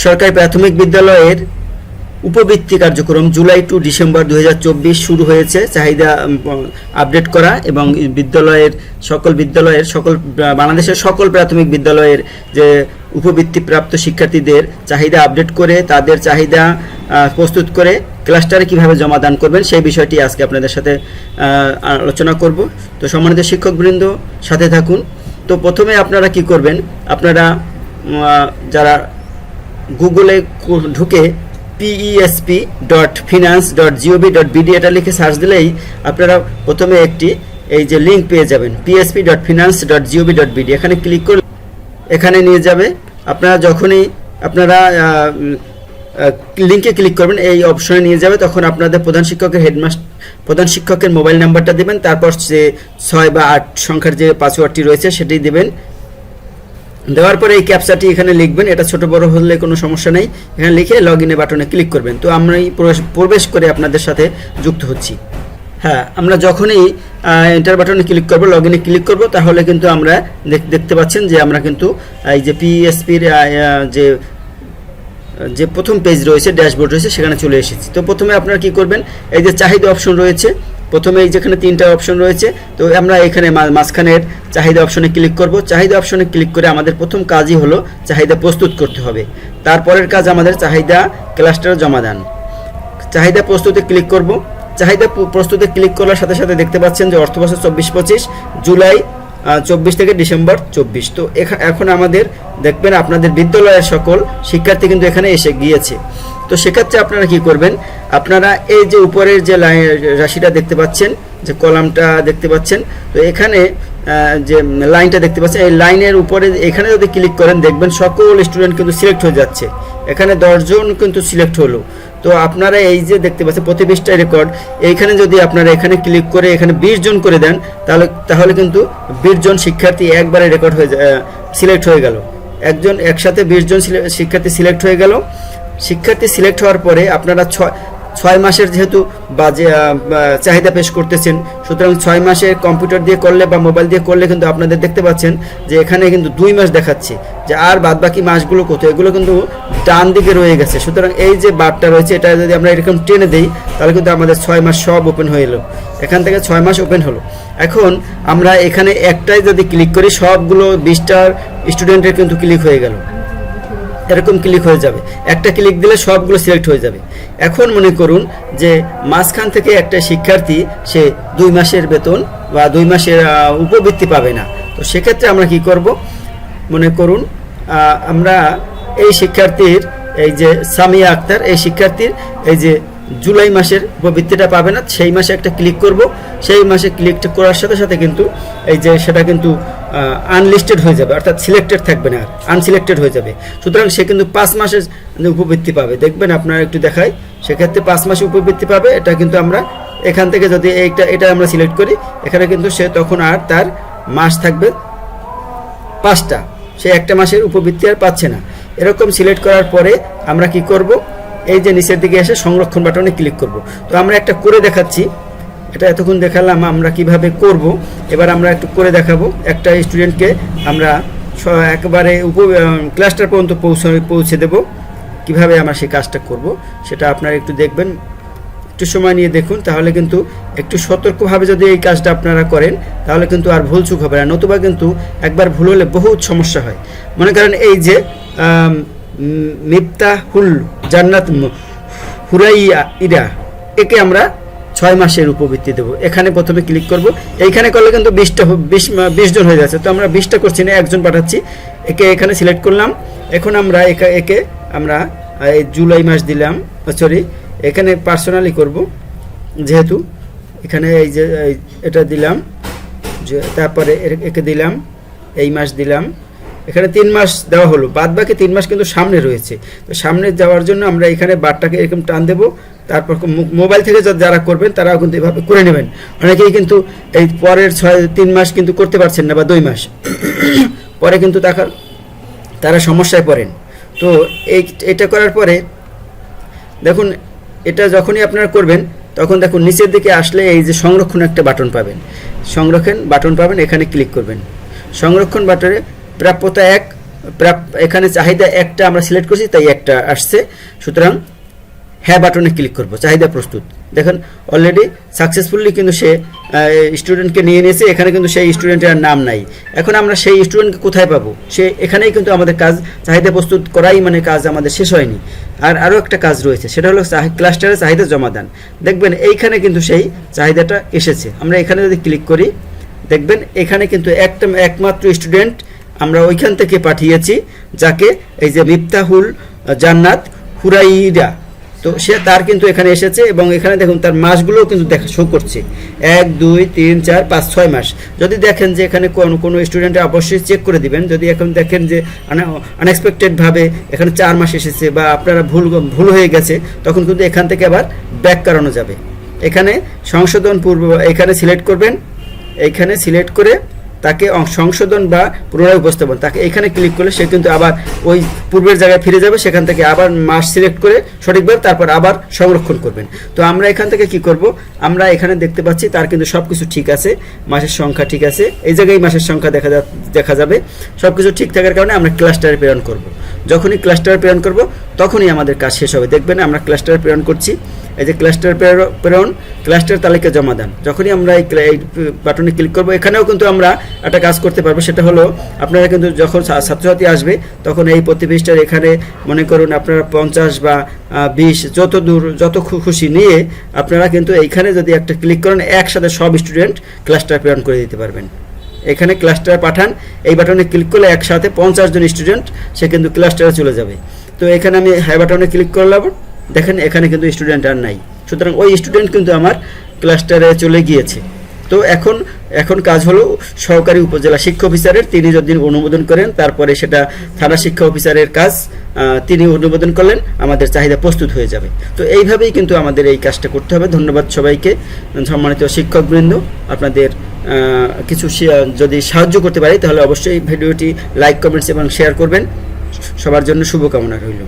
সরকারি প্রাথমিক বিদ্যালয়ের উপবৃত্তি কার্যক্রম জুলাই টু ডিসেম্বর দু হাজার চব্বিশ শুরু হয়েছে। চাহিদা আপডেট করা এবং বিদ্যালয়ের সকল বিদ্যালয়ের সকল বাংলাদেশের সকল প্রাথমিক বিদ্যালয়ের যে উপবৃত্তি প্রাপ্ত শিক্ষার্থীদের চাহিদা আপডেট করে, তাদের চাহিদা প্রস্তুত করে ক্লাস্টারে কীভাবে জমাদান করবেন সেই বিষয়টি আজকে আপনাদের সাথে আলোচনা করব। তো সম্মানিত শিক্ষকবৃন্দ, সাথে থাকুন। তো প্রথমে আপনারা কি করবেন? আপনারা যারা গুগলে ঢুকে PESP dot finance dot GOV dot BD এটা লিখে সার্চ দিলেই আপনারা প্রথমে একটি এই যে লিঙ্ক পেয়ে যাবেন PSP dot finance dot GOV dot BD এখানে ক্লিক করলে এখানে নিয়ে যাবে। আপনারা যখনই আপনারা লিঙ্কে ক্লিক করবেন, এই অপশনে নিয়ে যাবে, তখন আপনাদের প্রধান শিক্ষকের হেডমাস্টার প্রধান শিক্ষকের মোবাইল নাম্বারটা দেবেন, তারপর যে ছয় বা আট সংখ্যার যে পাসওয়ার্ডটি রয়েছে, সেটি দেবেন। দেওয়ার পরে এই ক্যাপচাটি এখানে লিখবেন, এটা ছোট বড় হলে কোনো সমস্যা নেই। এখানে লিখে লগ ইনে বাটনে ক্লিক করবেন। তো আমরা প্রবেশ করে আপনাদের সাথে যুক্ত হচ্ছি। হ্যাঁ আমরা যখনই এন্টার বাটনে ক্লিক করব লগ ইনে ক্লিক করব, তাহলে কিন্তু আমরা দেখতে পাচ্ছেন যে আমরা কিন্তু এই যে পিএসপির যে যে প্রথম পেজ রয়েছে ড্যাশবোর্ড রয়েছে, সেখানে চলে এসেছি। তো প্রথমে আপনারা কি করবেন, এই যে চাহিদা অপশন রয়েছে প্রথমে যেখানে তিনটা অপশন রয়েছে, তো আমরা এখানে মাঝখানের চাহিদা অপশনে ক্লিক করব। চাহিদা অপশনে ক্লিক করে আমাদের প্রথম কাজই হলো চাহিদা প্রস্তুত করতে হবে। তারপরের কাজ আমাদের চাহিদা ক্লাস্টার জমাদান চাহিদা প্রস্তুতে ক্লিক করব। চাহিদা প্রস্তুতে ক্লিক করার সাথে সাথে দেখতে পাচ্ছেন যে অর্থবছর চব্বিশ পঁচিশ, জুলাই চব্বিশ থেকে ডিসেম্বর চব্বিশ। তো এখন আমাদের, দেখবেন আপনাদের বিদ্যালয়ের সকল শিক্ষার্থী কিন্তু এখানে এসে গিয়েছে। তো সেক্ষেত্রে আপনারা কি করবেন? আপনারা এই যে উপরের যে রাশিটা দেখতে পাচ্ছেন, যে কলামটা দেখতে পাচ্ছেন, তো এখানে যে লাইনটা দেখতে পাচ্ছেন, এই লাইনের উপরে এখানে যদি ক্লিক করেন, দেখবেন সকল স্টুডেন্ট কিন্তু সিলেক্ট হয়ে যাচ্ছে। এখানে দশজন কিন্তু সিলেক্ট হলো। তো আপনারা এই যে দেখতে পাচ্ছেন প্রতি রেকর্ড এইখানে যদি আপনারা এখানে ক্লিক করে এখানে বিশ জন করে দেন, তাহলে তাহলে কিন্তু বিশ জন শিক্ষার্থী একবারে রেকর্ড হয়ে সিলেক্ট হয়ে গেল। একজন একসাথে বিশ জন শিক্ষার্থী সিলেক্ট হয়ে গেল। শিক্ষার্থী সিলেক্ট হওয়ার পরে আপনারা ছয় ছয় মাসের যেহেতু বাজে চাহিদা পেশ করতেছেন, সুতরাং ছয় মাসে কম্পিউটার দিয়ে করলে বা মোবাইল দিয়ে করলে কিন্তু আপনাদের দেখতে পাচ্ছেন যে এখানে কিন্তু দুই মাস দেখাচ্ছে, যে আর বাদ বাকি মাসগুলো কত, এগুলো কিন্তু ডান দিকে রয়ে গেছে। সুতরাং এই যে বারটা রয়েছে, এটা যদি আমরা এরকম টেনে দিই, তাহলে কিন্তু আমাদের ছয় মাস সব ওপেন হয়ে এলো। এখান থেকে ছয় মাস ওপেন হলো। এখন আমরা এখানে একটাই যদি ক্লিক করি, সবগুলো বিশটার স্টুডেন্টের কিন্তু ক্লিক হয়ে গেল। এরকম ক্লিক হয়ে যাবে। একটা ক্লিক দিলে সবগুলো সিলেক্ট হয়ে যাবে। এখন মনে করুন যে মাঝখান থেকে একটা শিক্ষার্থী, সে দুই মাসের বেতন বা দুই মাসের উপবৃত্তি পাবে না। তো সেক্ষেত্রে আমরা কি করব? মনে করুন আমরা এই শিক্ষার্থীর, এই যে সামিয়া আক্তার, এই শিক্ষার্থীর, এই যে জুলাই মাসের উপবৃত্তিটা পাবে না। সেই মাসে একটা ক্লিক করব। সেই মাসে ক্লিক করার সাথে সাথে কিন্তু এই যে সেটা কিন্তু আনলিস্টেড হয়ে যাবে। অর্থাৎ সিলেক্টেড থাকবে না আর আনসিলেক্টেড হয়ে যাবে। সুতরাং সে কিন্তু পাঁচ মাসের উপবৃত্তি পাবে। দেখবেন আপনারা একটু দেখাই, সেক্ষেত্রে পাঁচ মাসে উপবৃত্তি পাবে। এটা কিন্তু আমরা এখান থেকে যদি এইটা, এটা আমরা সিলেক্ট করি, এখানে কিন্তু সে তখন আর তার মাস থাকবে পাঁচটা। সে একটা মাসের উপবৃত্তি আর পাচ্ছে না। এরকম সিলেক্ট করার পরে আমরা কি করব? এই যে নিচের দিকে এসে সংরক্ষণ বাটনে ক্লিক করব। তো আমরা একটা করে দেখাচ্ছি। এটা এতক্ষণ দেখালাম আমরা কীভাবে করব। এবার আমরা একটু করে দেখাবো। একটা স্টুডেন্টকে আমরা একেবারে উপ ক্লাসটার পর্যন্ত পৌঁছে পৌঁছে দেব। কীভাবে আমরা সেই কাজটা করব, সেটা আপনারা একটু দেখবেন। একটু সময় নিয়ে দেখুন, তাহলে কিন্তু একটু সতর্কভাবে যদি এই কাজটা আপনারা করেন, তাহলে কিন্তু আর ভুল চুক হবে না। নতুবা কিন্তু একবার ভুল হলে বহুত সমস্যা হয়। মনে করেন এই যে উম, জান্নাত হুরাইয়া ইরা একে আমরা ছয় মাসের উপবৃত্তি দেবো। এখানে প্রথমে ক্লিক করব। এইখানে করলে কিন্তু বিশটা বিশ বিশ জন হয়ে যাচ্ছে। তো আমরা বিশটা করছি না একজন পাঠাচ্ছি। একে এখানে সিলেক্ট করলাম। এখন আমরা একে একে আমরা এই জুলাই মাস দিলাম। সরি এখানে পার্সোনালি করব। যেহেতু এখানে এই যে এটা দিলাম। তারপরে একে দিলাম। এই মাস দিলাম। এখানে তিন মাস দেওয়া হলো। বাদ বাকি তিন মাস কিন্তু সামনে রয়েছে। তো সামনে যাওয়ার জন্য আমরা এখানে বারটাকে এরকম টান দেবো। তারপর মোবাইল থেকে যারা করবেন তারাও কিন্তু এভাবে করে নেবেন। অনেকেই কিন্তু এই পরের ছয়, তিন মাস কিন্তু করতে পারছেন না বা দুই মাস। পরে কিন্তু তারা তারা সমস্যায় পড়েন। তো এই, এটা করার পরে দেখুন, এটা যখনই আপনারা করবেন, তখন দেখুন নিচের দিকে আসলে এই যে সংরক্ষণ একটা বাটন পাবেন। সংরক্ষণ বাটন পাবেন, এখানে ক্লিক করবেন। সংরক্ষণ বাটনে প্রাপ্যতা এক এখানে চাহিদা একটা আমরা সিলেক্ট করছি, তাই একটা আসছে। সুতরাং হ্যাঁ বাটনে ক্লিক করব, চাহিদা প্রস্তুত। দেখেন অলরেডি সাকসেসফুলি কিন্তু সে স্টুডেন্টকে নিয়ে নিয়েছে, এখানে কিন্তু সেই স্টুডেন্টের নাম নাই। এখন আমরা সেই স্টুডেন্টকে কোথায় পাবো? সে, এখানেই কিন্তু আমাদের কাজ, চাহিদা প্রস্তুত করাই মানে কাজ আমাদের শেষ হয়নি। আর আরও একটা কাজ রয়েছে, সেটা হলো ক্লাস্টারের চাহিদা জমাদান। দেখবেন, এইখানে কিন্তু সেই চাহিদাটা এসেছে। আমরা এখানে যদি ক্লিক করি, দেখবেন, এখানে কিন্তু একটা একমাত্র স্টুডেন্ট আমরা ওইখান থেকে পাঠিয়েছি, যাকে এই যে মিফতাহুল জান্নাত হুরাইরা। তো সে তার কিন্তু এখানে এসেছে এবং এখানে দেখুন তার মাসগুলোও কিন্তু দেখা শো করছে। এক, দুই, তিন, চার, পাঁচ, ছয় মাস। যদি দেখেন যে এখানে কোন, কোনো স্টুডেন্ট অবশ্যই চেক করে দিবেন। যদি এখন দেখেন যে আনএক্সপেক্টেডভাবে এখানে চার মাস এসেছে বা আপনারা ভুল ভুল হয়ে গেছে, তখন কিন্তু এখান থেকে আবার ব্যাক করানো যাবে। এখানে সংশোধন পূর্ব, এখানে সিলেক্ট করবেন। এইখানে সিলেক্ট করে তাকে সংশোধন বা পুনরায় উপস্থাপন। তাকে এখানে ক্লিক করলে সে কিন্তু আবার ওই পূর্বের জায়গায় ফিরে যাবে, সেখান থেকে আবার মাস সিলেক্ট করে সঠিকভাবে তারপর আবার সংরক্ষণ করবেন। তো আমরা এখান থেকে কি করব? আমরা এখানে দেখতে পাচ্ছি তার কিন্তু সব কিছু ঠিক আছে, মাসের সংখ্যা ঠিক আছে। এই জায়গায় মাসের সংখ্যা দেখা দেখা যাবে। সব কিছু ঠিক থাকার কারণে আমরা ক্লাস্টারে প্রেরণ করব। যখনই ক্লাস্টারে প্রেরণ করব, তখনই আমাদের কাজ শেষ হবে। দেখবেন আমরা ক্লাস্টারে প্রেরণ করছি। এই যে ক্লাস্টার প্রেরণ ক্লাস্টার তালিকা জমা দেন। যখনই আমরা এই বাটনে ক্লিক করব, এখানেও কিন্তু আমরা একটা কাজ করতে পারব, সেটা হলো আপনারা কিন্তু যখন ছাত্রছাত্রী আসবে, তখন এই প্রতি পৃষ্ঠার এখানে মনে করুন আপনারা পঞ্চাশ বা বিশ যত দূর, যত খুশি নিয়ে আপনারা কিন্তু এইখানে যদি একটা ক্লিক করেন, একসাথে সব স্টুডেন্ট ক্লাস্টার প্রেরণ করে দিতে পারবেন। এখানে ক্লাস্টার পাঠান, এই বাটনে ক্লিক করলে একসাথে পঞ্চাশ জন স্টুডেন্ট সে কিন্তু ক্লাস্টারে চলে যাবে। তো এখানে আমি হাই বাটনে ক্লিক করলাম। দেখেন, এখানে কিন্তু স্টুডেন্ট আর নাই। সুতরাং ওই স্টুডেন্ট কিন্তু আমার ক্লাস্টারে চলে গিয়েছে। তো এখন এখন কাজ হলো সহকারী উপজেলা শিক্ষা অফিসারের, তিনি যদি অনুমোদন করেন, তারপরে সেটা থানা শিক্ষা অফিসারের কাজ তিনি অনুমোদন করলেন, আমাদের চাহিদা প্রস্তুত হয়ে যাবে। তো এইভাবেই কিন্তু আমাদের এই কাজটা করতে হবে। ধন্যবাদ সবাইকে। সম্মানিত শিক্ষকবৃন্দ, আপনাদের কিছু যদি সাহায্য করতে পারি, তাহলে অবশ্যই ভিডিওটি লাইক কমেন্টস এবং শেয়ার করবেন। সবার জন্য শুভকামনা রইল।